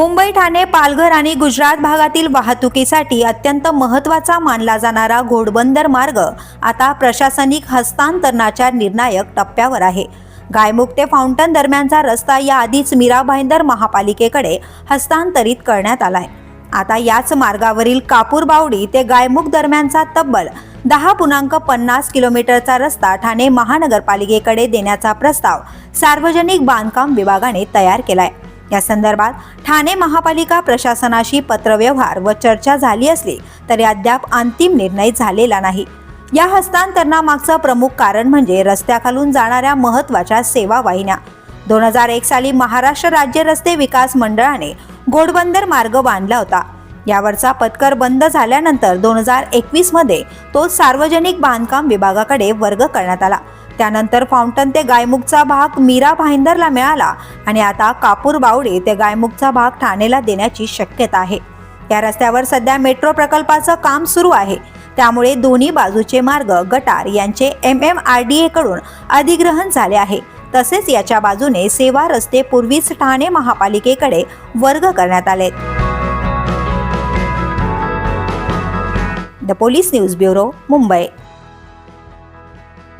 मुंबई ठाणे पालघर आणि गुजरात भागातील वाहतुकीसाठी अत्यंत महत्त्वाचा मानला जाणारा घोडबंदर मार्ग आता प्रशासनिक हस्तांतरणाच्या निर्णायक टप्प्यावर आहे. गायमुख ते फाउंटन दरम्यानचा रस्ता याआधीच मीरा भाईंदर महापालिकेकडे हस्तांतरित करण्यात आलाय. आता याच मार्गावरील कापूर बावडी ते गायमुख दरम्यानचा तब्बल दहा पूर्णांक पन्नास किलोमीटरचा रस्ता ठाणे महानगरपालिकेकडे देण्याचा प्रस्ताव सार्वजनिक बांधकाम विभागाने तयार केलाय. या संदर्भात ठाणे महापालिका प्रशासनाशी पत्रव्यवहार व चर्चा झाली असली तरी अद्याप अंतिम निर्णय झालेला नाही. या हस्तांतरणामागचं प्रमुख कारण म्हणजे रस्त्याखालून जाणाऱ्या महत्त्वाच्या सेवा वाहिन्या. दोन हजार एक साली महाराष्ट्र राज्य रस्ते विकास मंडळाने घोडबंदर मार्ग बांधला होता. यावरचा पत्कर बंद झाल्यानंतर दोन हजार एकवीसमध्ये तो सार्वजनिक बांधकाम विभागाकडे वर्ग करण्यात आला. त्यानंतर फाउंटन ते गायमुखचा भाग मीरा भाईंदरला मिळाला आणि आता कापूर बावडी ते गायमुखचा भाग ठाणेला देण्याची शक्यता आहे. या रस्त्यावर सध्या मेट्रो प्रकल्पाचं काम सुरू आहे. त्यामुळे दोन्ही बाजूचे मार्ग गटार यांचे एम एम आर डी एकडून अधिग्रहण झाले आहे. तसेच याच्या बाजूने सेवा रस्ते पूर्वीच ठाणे महापालिकेकडे वर्ग करण्यात आले the police news bureau Mumbai